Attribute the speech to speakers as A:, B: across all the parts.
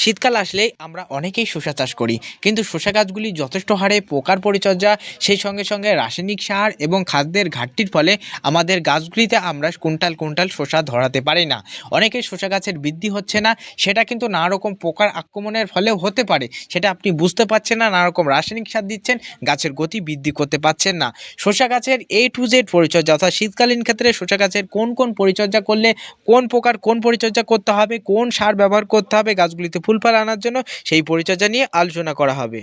A: শীতকাল আসলেই আমরা অনেকেই শসা চাষ করি, কিন্তু শসা গাছগুলি যথেষ্ট হারে পোকার পরিচর্যা, সেই সঙ্গে সঙ্গে রাসায়নিক সার এবং খাদ্যের ঘাটতির ফলে আমাদের গাছগুলিতে আমরা কুইন্টাল কুইন্টাল শসা ধরাতে পারি না। অনেকের শসা গাছের বৃদ্ধি হচ্ছে না, সেটা কিন্তু নানা রকম পোকার আক্রমণের ফলেও হতে পারে, সেটা আপনি বুঝতে পারছেন না নানা রকম রাসায়নিক সার দিচ্ছেন, গাছের গতি বৃদ্ধি করতে পারছেন না। শসা গাছের এ টু জেড পরিচর্যা অর্থাৎ শীতকালীন ক্ষেত্রে শসা গাছের কোন কোন পরিচর্যা করলে, কোন প্রকার কোন পরিচর্যা করতে হবে, কোন সার ব্যবহার করতে হবে গাছগুলিতে ফুল ফল আনার জন্য সেই পরিচর্যা নিয়ে আলোচনা করা হবে।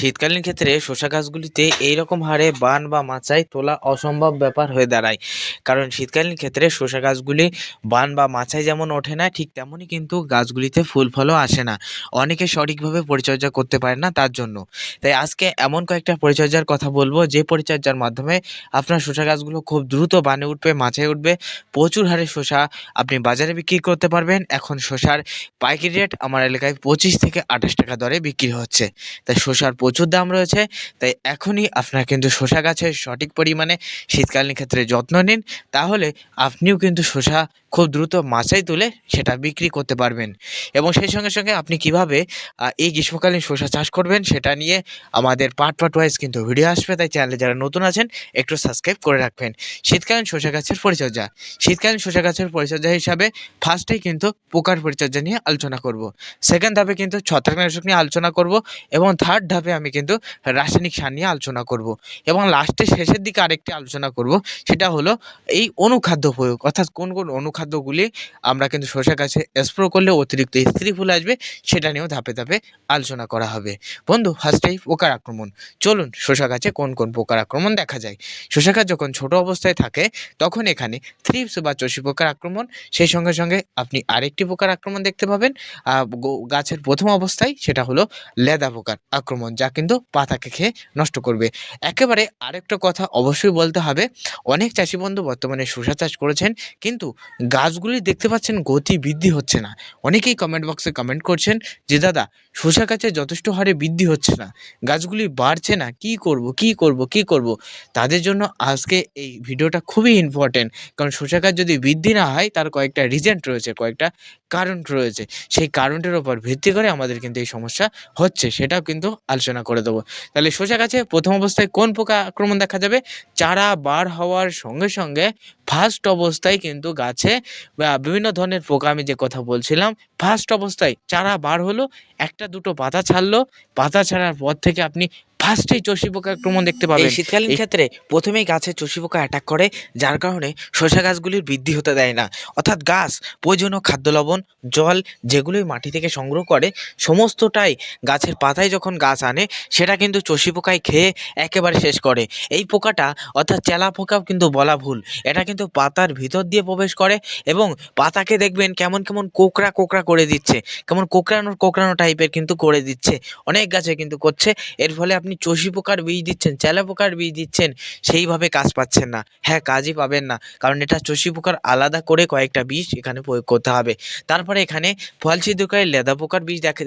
A: শীতকালীন ক্ষেত্রে শসা গাছগুলিতে এইরকম হারে বান বা মাচায় তোলা অসম্ভব ব্যাপার হয়ে দাঁড়ায়। কারণ শীতকালীন ক্ষেত্রে শসা গাছগুলি বান বা মাচাই যেমন ওঠে না, ঠিক তেমনই কিন্তু গাছগুলিতে ফুল ফলও আসে না। অনেকে সঠিকভাবে পরিচর্যা করতে পারে না তার জন্য। তাই আজকে এমন কয়েকটা পরিচর্যার কথা বলব, যে পরিচর্যার মাধ্যমে আপনার শসা গাছগুলো খুব দ্রুত বানে উঠবে, মাচায় উঠবে, প্রচুর হারে শসা আপনি বাজারে বিক্রি করতে পারবেন। এখন শসার পাইকারি রেট আমার এলাকায় পঁচিশ থেকে আঠাশ টাকা দরে বিক্রি হচ্ছে। তাই শসার প্রচুর দাম রয়েছে। তাই এখনই আপনার কিন্তু শসা গাছের সঠিক পরিমাণে শীতকালীন ক্ষেত্রে যত্ন নিন। তাহলে আপনিও কিন্তু শসা খুব দ্রুত মাছাই তুলে সেটা বিক্রি করতে পারবেন। এবং সেই সঙ্গে সঙ্গে আপনি কীভাবে এই গ্রীষ্মকালীন শসা চাষ করবেন সেটা নিয়ে আমাদের পার্ট পার্ট ওয়াইজ কিন্তু ভিডিও আসবে। তাই চ্যানেলে যারা নতুন আছেন, একটু সাবস্ক্রাইব করে রাখবেন। শীতকালীন শসা গাছের পরিচর্যা। শীতকালীন শসা গাছের পরিচর্যা হিসাবে ফার্স্টেই কিন্তু পোকার পরিচর্যা নিয়ে আলোচনা করব। সেকেন্ড ধাপে কিন্তু ছত্রাকনাশক নিয়ে আলোচনা করব এবং থার্ড ধাপে আমি কিন্তু রাসায়নিক সার নিয়ে আলোচনা করব। এবং লাস্টে শেষের দিকে আরেকটি আলোচনা করব, সেটা হলো এই অনুখাদ্য প্রয়োগ। অর্থাৎ কোন কোন অনুখাদ্যগুলি আমরা কিন্তু শসা গাছে স্প্রো করলে অতিরিক্ত স্ত্রী ফুল আসবে, সেটা নিয়েও ধাপে ধাপে আলোচনা করা হবে। বন্ধু ফার্স্টেই পোকার আক্রমণ। চলুন শসা গাছে কোন কোন পোকার আক্রমণ দেখা যায়। শসা গাছ যখন ছোট অবস্থায় থাকে, তখন এখানে থ্রিপস বা চষি পোকার আক্রমণ, সেই সঙ্গে সঙ্গে আপনি আরেকটি পোকার আক্রমণ দেখতে পাবেন। গাছের প্রথম অবস্থায় সেটা হলো লেদা পোকার আক্রমণ, যা কিন্তু পাতাকে খেয়ে নষ্ট করবে। একেবারে আরেকটা কথা অবশ্যই বলতে হবে, অনেক চাষি বন্ধু বর্তমানে শসা চাষ করেছেন, কিন্তু গাছগুলি দেখতে পাচ্ছেন গতি বৃদ্ধি হচ্ছে না। অনেকেই কমেন্ট বক্সে কমেন্ট করছেন যে দাদা শসা গাছে যথেষ্ট হারে বৃদ্ধি হচ্ছে না। গাছগুলি বাড়ছে না। কি করব কি করব কি করব? তাদের জন্য আজকে এই ভিডিওটা খুবই ইম্পর্টেন্ট কারণ শসা গাছ যদি বৃদ্ধি না হয়, তার কয়েকটা রিজেন্ট রয়েছে, কয়েকটা কারণ রয়েছে। সেই কারণটির ওপর ভিত্তি করে আমাদের কিন্তু এই সমস্যা হচ্ছে, সেটাও কিন্তু আলোচনা করে দেবো। তাহলে শসা গাছে প্রথম অবস্থায় কোন পোকা আক্রমণ দেখা যাবে? চারা বার হওয়ার সঙ্গে সঙ্গে ফার্স্ট অবস্থায় কিন্তু গাছে বিভিন্ন ধরনের পোকা, আমি যে কথা বলছিলাম ফার্স্ট অবস্থায় চারা বার হলো, একটা দুটো পাতা ছাড়লো। পাতা ছাড়ার পর থেকে আপনি ফার্স্টেই চষি পোকা আক্রমণ দেখতে পাবেন।
B: শীতকালীন ক্ষেত্রে প্রথমেই গাছে চষি পোকা অ্যাটাক করে যার কারণে শসা গাছগুলির বৃদ্ধি হতে দেয় না। অর্থাৎ গাছ প্রয়োজনীয় খাদ্য লবণ জল যেগুলোই মাটি থেকে সংগ্রহ করে সমস্তটাই গাছের পাতায় যখন গাছ আনে সেটা কিন্তু চষি পোকায় খেয়ে একেবারে শেষ করে। এই পোকাটা অর্থাৎ চেলা পোকাও কিন্তু বলা ভুল। এটা কিন্তু পাতার ভিতর দিয়ে প্রবেশ করে এবং পাতাকে দেখবেন কেমন কেমন কোকড়া কোকড়া করে দিচ্ছে। কেমন কোকড়ানো কোকড়ানো টাইপের কিন্তু করে দিচ্ছে। অনেক গাছে কিন্তু করছে। এর ফলে আপনি চষি পোকার বীজ দিচ্ছেন চেলা পোকার বীজ দিচ্ছেন, সেইভাবে কাজ পাচ্ছেন না। হ্যাঁ কাজই পাবেন না। কারণ এটা চষি পোকার আলাদা করে কয়েকটা বীজ এখানে প্রয়োগ করতে হবে। তারপরে এখানে ফল ছিদ্রকারী লেদা পোকার বীজ দেখে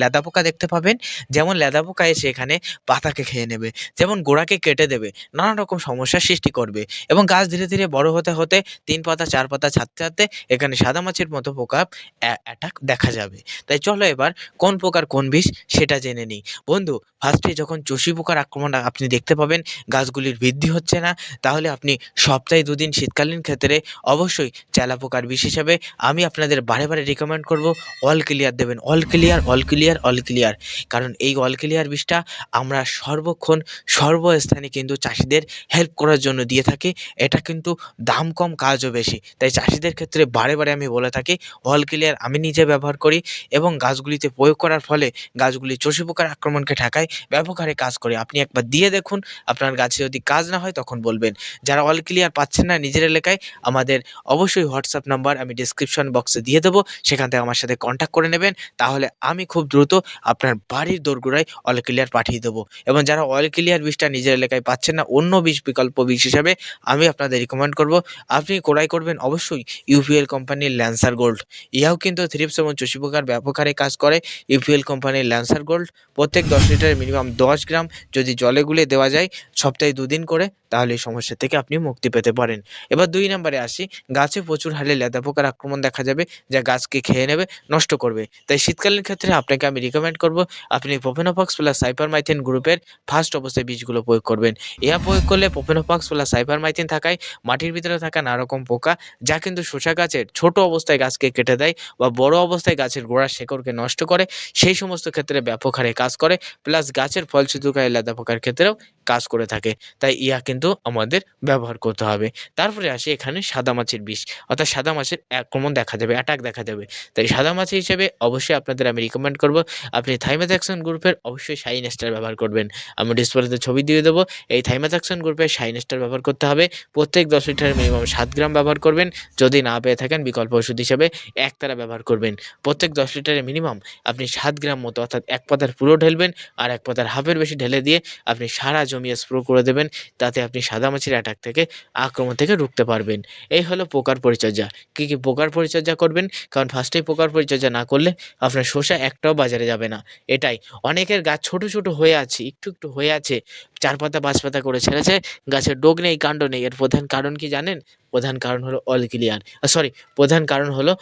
B: লেদা পোকা দেখতে পাবেন। যেমন লেদা পোকা এসে এখানে পাতাকে খেয়ে নেবে, যেমন গোড়াকে কেটে দেবে, নানা রকম সমস্যার সৃষ্টি করবে। এবং গাছ ধীরে ধীরে বড় হতে হতে তিন পাতা, চার পাতা ছাড়তে ছাড়তে এখানে সাদা মাছের মতো পোকা অ্যাটাক দেখা যাবে। তাই চলো এবার কোন প্রকার কোন বিষ সেটা জেনে নিই। বন্ধু ফার্স্টে যখন চষি পোকার আক্রমণ আপনি দেখতে পাবেন, গাছগুলির বৃদ্ধি হচ্ছে না। তাহলে আপনি সপ্তাহে দুদিন শীতকালীন ক্ষেত্রে অবশ্যই চেলা পোকার বিষ হিসাবে আমি আপনাদের বারে বারে রিকমেন্ড করব অল ক্লিয়ার দেবেন। All clear all clear all clear কারণ এই অল ক্লিয়ার বিষটা আমরা সর্বক্ষণ, সর্বস্থানে কিন্তু চাষিদের হেল্প করার জন্য দিয়ে থাকি। এটা কিন্তু দাম কম, কাজও বেশি। তাই চাষিদের ক্ষেত্রে বারে বারে আমি বলে থাকি অল ক্লিয়ার আমি নিজে ব্যবহার করি এবং গাছগুলিতে প্রয়োগ করার ফলে গাছগুলি চষি পোকার আক্রমণকে ঠেকায়। ব্যাপক হারে কাজ করে। আপনি একবার দিয়ে দেখুন, আপনার গাছে যদি কাজ না হয় তখন বলবেন। যারা অল ক্লিয়ার পাচ্ছেন না নিজের এলাকায়, আমাদের অবশ্যই হোয়াটসঅ্যাপ নাম্বার আমি ডিসক্রিপশন বক্সে দিয়ে দেবো। সেখান থেকে আমার সাথে কন্ট্যাক্ট করে নেবেন। তাহলে আমি খুব দ্রুত আপনার বাড়ির দোরগোড়ায় অল ক্লিয়ার পাঠিয়ে দেবো। এবং যারা অল ক্লিয়ার বিষটা নিজের এলাকায় পাচ্ছেন না, অন্য বিষ বিকল্প বিষ হিসাবে আমি আপনাদের রিকমেন্ড করব। আপনি ক্রয় করবেন অবশ্যই ইউপিএল কোম্পানির ল্যান্সার গোল্ড ইহাও কিন্তু থ্রিপস এবং চষি পোকার ব্যাপক কাজ করে। ইউপিএল কোম্পানির ল্যান্সার গোল্ড প্রত্যেক দশ লিটারে মিনিমাম দশ গ্রাম যদি জলে গুলে দেওয়া যায় সপ্তাহে দুদিন করে, তাহলে এই সমস্যা থেকে আপনি মুক্তি পেতে পারেন। এবার দুই নম্বরে আসি, গাছে প্রচুর হারে লেদা পোকার আক্রমণ দেখা যাবে, যা গাছকে খেয়ে নেবে, নষ্ট করবে। তাই শীতকালীন ক্ষেত্রে আপনাকে আমি রিকমেন্ড করব, আপনি পোপেনোফক্স প্লাস সাইপারমাইথিন গ্রুপের ফার্স্ট অবস্থায় বীজগুলো প্রয়োগ করবেন। ইহা প্রয়োগ করলে পোপেনোফক্স প্লাস সাইপারমাইথিন থাকায় মাটির ভিতরে থাকা নানা রকম পোকা, যা কিন্তু শসা গাছের ছোট অবস্থায় গাছকে কেটে দেয় বা বড় অবস্থায় গাছের গোড়ার শেকড়কে নষ্ট করে, সেই সমস্ত ক্ষেত্রে ব্যাপক হারে কাজ করে প্লাস গাছের ফল ছিদ্রকারী লেদা পোকার ক্ষেত্রেও কাজ করে থাকে। তাই ইয়া কিন্তু আমাদের ব্যবহার করতে হবে। তারপরে আসে এখানে সাদা মাছের বিষ। অর্থাৎ সাদা মাছের আক্রমণ দেখা যাবে অ্যাটাক দেখা যাবে। তাই সাদা মাছ হিসেবে অবশ্যই আপনাদের আমি রিকমেন্ড করব। আপনি থাইমাজাকশন গ্রুপের অবশ্যই শাইন স্টার ব্যবহার করবেন। আমি ডিসপ্লেতে ছবি দিয়ে দেবো। এই থাইমাজাকশন গ্রুপের শাইন স্টার ব্যবহার করতে হবে। প্রত্যেক দশ লিটারের মিনিমাম সাত গ্রাম ব্যবহার করবেন। যদি না পেয়ে থাকেন বিকল্প ওষুধ হিসেবে একতারা ব্যবহার করবেন। প্রত্যেক দশ লিটারের মিনিমাম আপনি সাত গ্রাম মতো অর্থাৎ এক পাতার পুরো ঢেলবেন। আর এক পাতার হাফের বেশি ঢেলে দিয়ে আপনি সারা জমি স্প্রো করে দেবেন, তাতে আপনি সাদা মাছির অ্যাটাক থেকে আক্রমণ থেকে রুখতে পারবেন। এই হলো পোকার পরিচর্যা। কী কী পোকার পরিচর্যা করবেন? কারণ ফার্স্টেই পোকার পরিচর্যা না করলে আপনার শসা একটাও বাজারে যাবে না। এটাই। অনেকের গাছ ছোট ছোট হয়ে আছে, একটু একটু হয়ে আছে চার পাতা পাঁচ পাতা করে ছেড়েছে, গাছের ডোগ নেই, কাণ্ড নেই। এর প্রধান কারণ কি জানেন? প্রধান কারণ হলো অল ক্লিয়ার সরি প্রধান কারণ হলো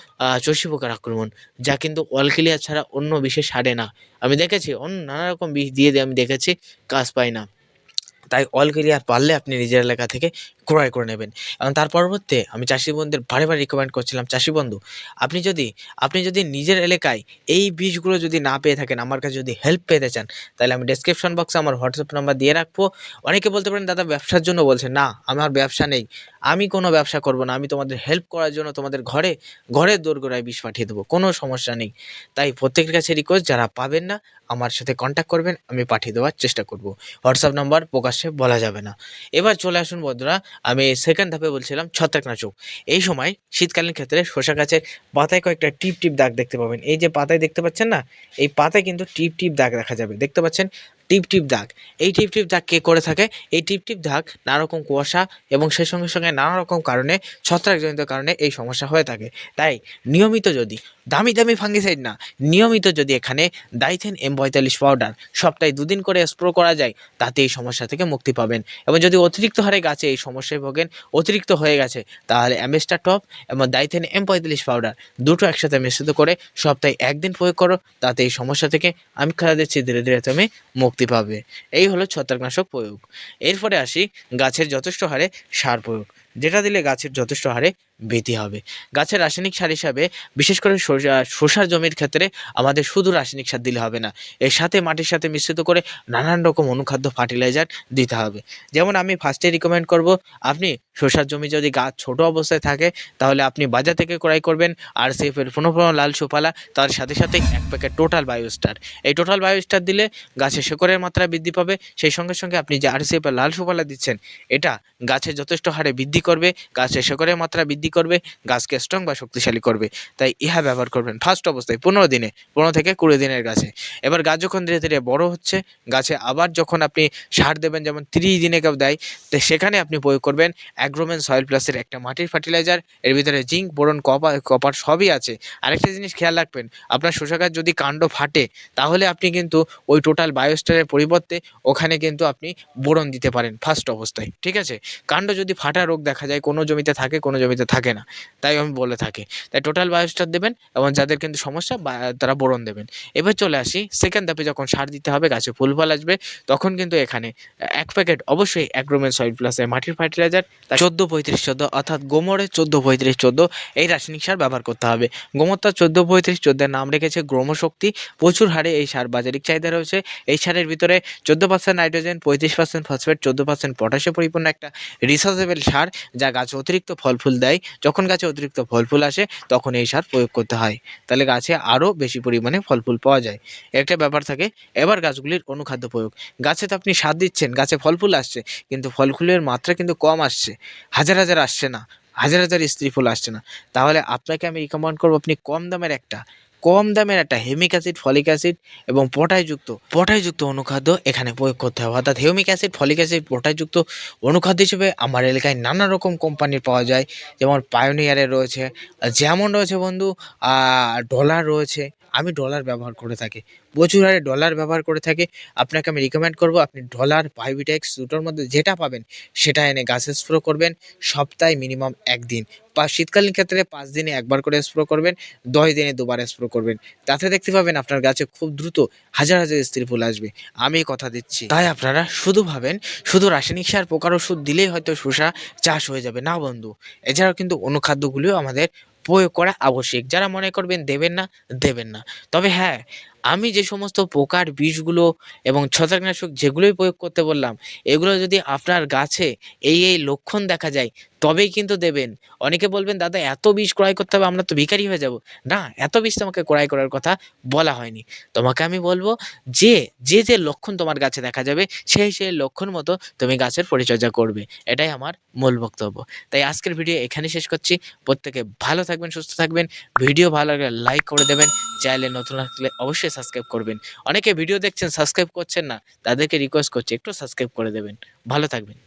B: চষি পোকার আক্রমণ, যা কিন্তু অল ক্লিয়ার ছাড়া অন্য বিষে সারে না। আমি দেখেছি অন্য নানা রকম বিষ দিয়ে দিয়ে আমি দেখেছি, কাজ পায় না। তাই অল ক্লিয়ার পারলে আপনি নিজের এলাকা থেকে ক্রয় করে নেবেন। এবং তার পরবর্তী আমি চাষি বন্ধুদের বারে বারে রিকমেন্ড করছিলাম, চাষি বন্ধু, আপনি যদি আপনি যদি নিজের এলাকায় এই বীজগুলো যদি না পেয়ে থাকেন, আমার কাছে যদি হেল্প পেতে চান, তাহলে আমি ডেসক্রিপশন বক্সে আমার হোয়াটসঅ্যাপ নাম্বার দিয়ে রাখব। অনেকে বলতে পারেন, দাদা, ব্যবসার জন্য বলছেন। না, আমার ব্যবসা নেই। আমি কোনো ব্যবসা করব না। আমি তোমাদের হেল্প করার জন্য তোমাদের ঘরে, ঘরের দোরগোড়ায় বিষ পাঠিয়ে দেবো। কোনো সমস্যা নেই। তাই প্রত্যেকের কাছে রিকোয়েস্ট যারা পাবেন না, আমার সাথে কন্ট্যাক্ট করবেন, আমি পাঠিয়ে দেওয়ার চেষ্টা করব। হোয়াটসঅ্যাপ নাম্বার প্রকাশ্যে বলা যাবে না। এবার চলে আসুন বন্ধুরা আমি সেকেন্ড ধাপে বলছিলাম ছত্রাকনাশক। এই সময় শীতকালীন ক্ষেত্রে শসা গাছের পাতায় কয়েকটা টিপ টিপ দাগ দেখতে পাবেন। এই যে পাতায় দেখতে পাচ্ছেন না, এই পাতায় কিন্তু টিপ টিপ দাগ দেখা যাবে। দেখতে পাচ্ছেন টিপ টিপ দাগ। এই টিপ টিপ দাগ কে করে থাকে? এই টিপ টিপ দাগ নানা রকম কুয়াশা এবং সেই সঙ্গে সঙ্গে নানা রকম কারণে, ছত্রাকজনিত কারণে এই সমস্যা হয়ে থাকে। তাই নিয়মিত যদি, দামি দামি ফাঙ্গিসাইড না, নিয়মিত যদি এখানে ডাইথেন এম পঁয়তাল্লিশ পাউডার সপ্তাহে দুদিন করে স্প্রো করা যায়, তাতে এই সমস্যা থেকে মুক্তি পাবেন। এবং যদি অতিরিক্ত হারে গাছে এই সমস্যায় ভোগেন, অতিরিক্ত হয়ে গেছে, তাহলে অ্যামেস্টার টপ এবং ডাইথেন এম পঁয়তাল্লিশ পাউডার দুটো একসাথে মিশ্রিত করে সপ্তাহে একদিন প্রয়োগ করো, তাতে এই সমস্যা থেকে আমি খেলা দিচ্ছি ধীরে ধীরে তুমি মুক্তি। পাবে। এই হলো ছত্রাকনাশক প্রয়োগ। এরপরে আসি গাছের যথেষ্ট হারে সার প্রয়োগ। যেটা দিলে গাছের যথেষ্ট হারে বৃদ্ধি হবে। গাছের রাসায়নিক সার হিসাবে, বিশেষ করে শসা- শসার জমির ক্ষেত্রে আমাদের শুধু রাসায়নিক সার দিলে হবে না, এর সাথে মাটির সাথে মিশ্রিত করে নানান রকম অনুখাদ্য ফার্টিলাইজার দিতে হবে। যেমন আমি ফার্স্টে রিকমেন্ড করব, আপনি শসার জমি যদি গাছ ছোট অবস্থায় থাকে, তাহলে আপনি বাজার থেকে ক্রয় করবেন আর সেফের পুনঃ পুনঃ লাল সুপালা তার সাথে সাথে এক প্যাকেট টোটাল বায়োস্টার এই টোটাল বায়োস্টার দিলে গাছের শেকড়ের মাত্রা বৃদ্ধি পাবে, সেই সঙ্গে সঙ্গে আপনি যে আর সেফের লাল সুপালা দিচ্ছেন, এটা গাছের যথেষ্ট হারে বৃদ্ধি করবে গাছের শেকড়ের মাত্রা বৃদ্ধি করবে, গাছকে স্ট্রং বা শক্তিশালী করবে। তাই ইহা ব্যবহার করবেন ফার্স্ট অবস্থায় পনেরো দিনে, পনেরো থেকে কুড়ি দিনের গাছে। এবার গাছ যখন ধীরে ধীরে বড় হচ্ছে, গাছে আবার যখন আপনি সার দেবেন, যেমন ত্রিশ দিনে কেউ দেয়, তো সেখানে আপনি প্রয়োগ করবেন অ্যাগ্রোমেন সয়েল প্লাসের একটা মাটির ফার্টিলাইজার এর ভিতরে জিঙ্ক বোরন কপার কপার সবই আছে। আরেকটা জিনিস খেয়াল রাখবেন, আপনার শসা গাছ যদি কাণ্ড ফাটে, তাহলে আপনি কিন্তু ওই টোটাল বায়োস্টারের পরিবর্তে ওখানে কিন্তু আপনি বোরন দিতে পারেন ফার্স্ট অবস্থায়, ঠিক আছে? কাণ্ড যদি ফাটা রোগ দেখা যায়, কোনো জমিতে থাকে, কোনো জমিতে থাকে না। তাই আমি বলে থাকি। তাই টোটাল বায়োস্টার দেবেন এবং যাদের কিন্তু সমস্যা তারা বোরন দেবেন। এবার চলে আসি সেকেন্ড ধাপে যখন সার দিতে হবে, গাছে ফুল ফল আসবে, তখন কিন্তু এখানে এক প্যাকেট অবশ্যই অ্যাগ্রোমেন সয়েল প্লাসের মাটির ফার্টিলাইজার চোদ্দ পঁয়ত্রিশ চোদ্দ, অর্থাৎ গোমরের চোদ্দ পঁয়ত্রিশ চোদ্দ, এই রাসায়নিক সার ব্যবহার করতে হবে। গোমরটা চোদ্দ পঁয়ত্রিশ চোদ্দের নাম রেখেছে গ্রোমশক্তি। প্রচুর হারে এই সার বাজারিক চাহিদা রয়েছে। এই সারের ভিতরে চোদ্দ পার্সেন্ট নাইট্রোজেন পঁয়ত্রিশ পার্সেন্ট ফসফেট চোদ্দ পার্সেন্ট পটাশে পরিপূর্ণ একটা রিসার্চেবল সার, যা গাছে অতিরিক্ত ফল ফুল দেয়। যখন গাছে অতিরিক্ত ফল ফুল আসে, তখন এই সার প্রয়োগ করতে হয়। তাহলে গাছে আরও বেশি পরিমাণে ফল ফুল পাওয়া যায়। একটা ব্যাপার থাকে, এবার গাছগুলির অনুখাদ্য প্রয়োগ। গাছে তো আপনি সার দিচ্ছেন, গাছে ফল ফুল আসছে, কিন্তু ফল ফুলের মাত্রা কিন্তু কম আসছে। হাজার হাজার আসছে না, হাজার হাজার স্ত্রী ফুল আসছে না। তাহলে আপনাকে আমি রিকমেন্ড করব, আপনি কম দামের একটা। কম দামের একটা হেমিক অ্যাসিড, ফলিক অ্যাসিড এবং পটাশযুক্ত পটাশযুক্ত অনুখাদ্য এখানে প্রয়োগ করতে হবে। অর্থাৎ হেমিক অ্যাসিড, ফলিক অ্যাসিড, পটাশযুক্ত অনুখাদ্য হিসেবে আমার এলাকায় নানা রকম কোম্পানির পাওয়া যায়। যেমন পায়োনিয়ারের রয়েছে, যেমন রয়েছে বন্ধু ডলার রয়েছে।
A: আমি ডলার ব্যবহার করে থাকি। প্রচুর হারে ডলার ব্যবহার করে থাকি। আপনাকে আমি রিকমেন্ড করব, আপনি ডলার ভাইবিটেক্স দুটোর মধ্যে যেটা পাবেন, সেটা এনে গাছে স্প্রো করবেন, সপ্তাহে মিনিমাম একদিন। বা শীতকালীন ক্ষেত্রে পাঁচ দিনে একবার করে স্প্রো করবেন, দশ দিনে দুবার স্প্রো করবেন। তাতে দেখতে পাবেন আপনার গাছে খুব দ্রুত হাজার হাজার স্ত্রী ফুল আসবে। আমি কথা দিচ্ছি। তাই আপনারা শুধু ভাবেন, শুধু রাসায়নিক সার, পোকার ওষুধ দিলেই হয়তো শসা চাষ হয়ে যাবে। না বন্ধু, এছাড়াও কিন্তু অনুখাদ্যগুলিও আমাদের প্রয়োগ করা আবশ্যিক। যারা মনে করবেন দেবেন না দেবেন না। তবে হ্যাঁ আমি যে সমস্ত পোকার বিষগুলো এবং ছত্রাকনাশক যেগুলোই প্রয়োগ করতে বললাম, এগুলো যদি আপনার গাছে এই এই লক্ষণ দেখা যায়, তবেই কিন্তু দেবেন। অনেকে বলবেন, দাদা, এত বিষ ক্রয় করতে হবে, আমরা তো ভিখারি হয়ে যাব। না, এত বিষ তোমাকে ক্রয় করার কথা বলা হয়নি। তোমাকে আমি বলব যে যে যে লক্ষণ তোমার গাছে দেখা যাবে, সেই সেই লক্ষণ মতো তুমি গাছের পরিচর্যা করবে। এটাই আমার মূল বক্তব্য। তাই আজকের ভিডিও এখানে শেষ করছি। প্রত্যেকে ভালো থাকবেন, সুস্থ থাকবেন। ভিডিও ভালো লাগলে লাইক করে দেবেন। চ্যানেলে নতুন আসলে অবশ্যই সাবস্ক্রাইব করবেন। অনেকে ভিডিও দেখছেন সাবস্ক্রাইব করছেন না, তাদেরকে রিকোয়েস্ট করছি, একটু সাবস্ক্রাইব করে দেবেন। ভালো থাকবেন।